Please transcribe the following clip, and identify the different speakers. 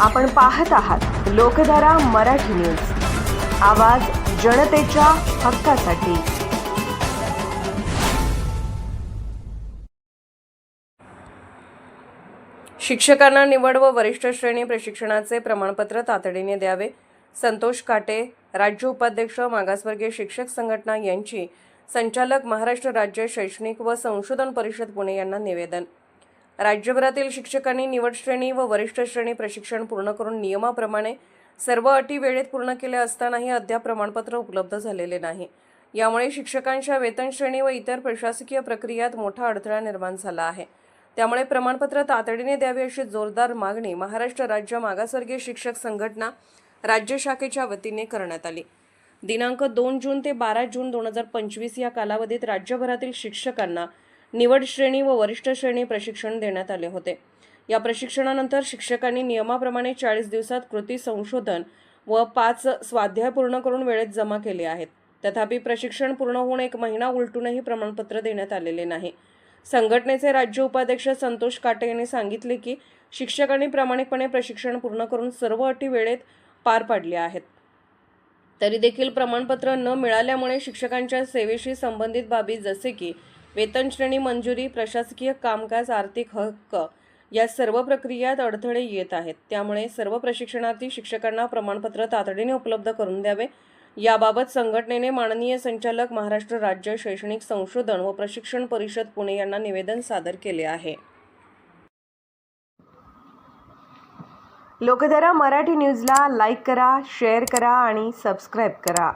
Speaker 1: आपण पाहत आहात लोकधारा मराठी न्यूज. आवाज जनतेच्या हक्कासाठी. शिक्षकांना निवड व वरिष्ठ श्रेणी प्रशिक्षणाचे प्रमाणपत्र तातडीने द्यावे. संतोष काटे राज्य उपाध्यक्ष मागासवर्गीय शिक्षक संघटना यांची संचालक महाराष्ट्र राज्य शैक्षणिक व संशोधन परिषद पुणे यांना निवेदन. राज्यभरातील शिक्षकांनी निवड श्रेणी व वरिष्ठ श्रेणी प्रशिक्षण पूर्ण करून नियमाप्रमाणे सर्व अटी वेळेत पूर्ण केल्या असतानाही अद्याप प्रमाणपत्र उपलब्ध झालेले नाही. यामुळे शिक्षकांच्या वेतन श्रेणी व इतर प्रशासकीय प्रक्रियात मोठा अडथळा निर्माण झाला आहे. त्यामुळे प्रमाणपत्र तातडीने द्यावे अशी जोरदार मागणी महाराष्ट्र राज्य मागासवर्गीय शिक्षक संघटना राज्य शाखेच्या वतीने करण्यात आली. दिनांक दोन जून ते बारा जून दोन हजार पंचवीस या कालावधीत राज्यभरातील शिक्षकांना निवड श्रेणी व वरिष्ठ श्रेणी प्रशिक्षण देण्यात आले होते. या प्रशिक्षणानंतर शिक्षकांनी नियमाप्रमाणे चाळीस दिवसात कृती संशोधन व पाच स्वाध्याय पूर्ण करून वेळेत जमा केले आहेत. तथापि प्रशिक्षण पूर्ण होऊन एक महिना उलटूनही प्रमाणपत्र देण्यात आलेले नाही. संघटनेचे राज्य उपाध्यक्ष संतोष काटे यांनी सांगितले की शिक्षकांनी प्रामाणिकपणे प्रशिक्षण पूर्ण करून सर्व अटी वेळेत पार पाडल्या आहेत. तरी देखील प्रमाणपत्र न मिळाल्यामुळे शिक्षकांच्या सेवेशी संबंधित बाबी जसे की वेतनश्रेणी मंजुरी प्रशासकीय कामकाज आर्थिक हक्क या सर्व प्रक्रियात अडथळे येत आहेत. त्यामुळे सर्व प्रशिक्षणार्थी शिक्षकांना प्रमाणपत्र तातडीने उपलब्ध करून द्यावे. याबाबत संघटनेने माननीय संचालक महाराष्ट्र राज्य शैक्षणिक संशोधन व प्रशिक्षण परिषद पुणे यांना निवेदन सादर केले आहे. लोकधारा मराठी न्यूजला लाईक करा शेअर करा आणि सबस्क्राईब करा.